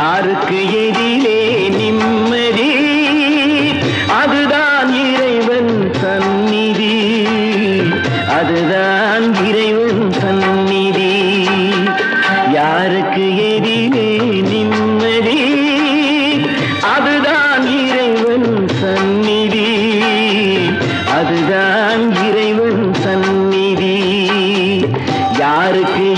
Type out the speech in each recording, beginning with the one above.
யாருக்கு எதிலே நிம்மதி? அதுதான் இறைவன் சந்நிதி. அதுதான் இறைவன் சந்நிதி. யாருக்கு எதிலே நிம்மதி? அதுதான் இறைவன் சந்நிதி. அதுதான் இறைவன் சந்நிதி. யாருக்கு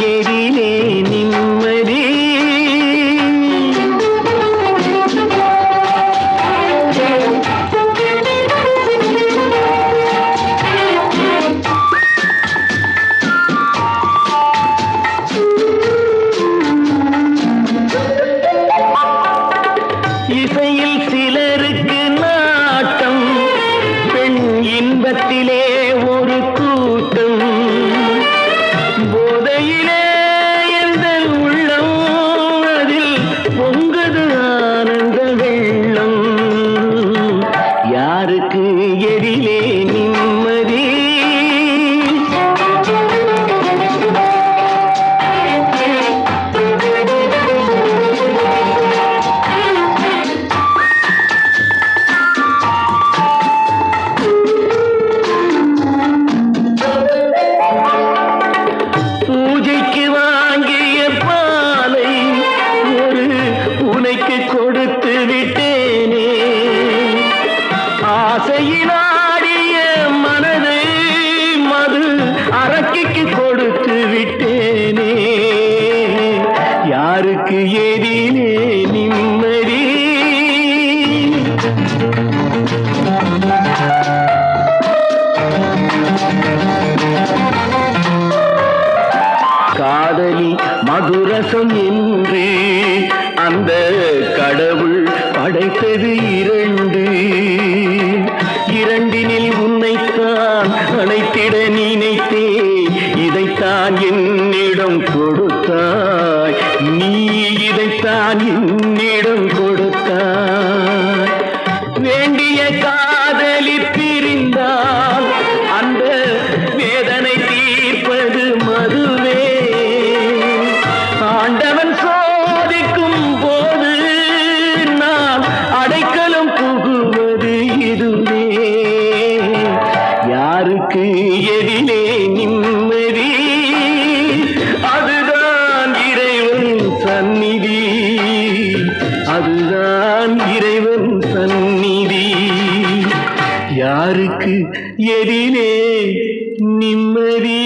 இசையில் சிலருக்கு நாட்டம் பெண் இன்பத்திலே ஒரு கூட்டம். போதையிலே எந்த உள்ளம் அதில் பொங்குது ஆனந்த வெள்ளம். யாருக்கு எதிலே ஆசையினாடிய மனதை மது அரக்கிக்கு கொடுத்து விட்டேனே. யாருக்கு எதிலே நிம்மதி? காதலி மதுரசம் என்று அந்த கடவுள் படைத்தது இரண்டு. இதைத்தான் என்னிடம் கொடுத்தாய் நீ இதைத்தான் அதுதான் இறைவன் சந்நிதி. யாருக்கு எதிரே நிம்மதி?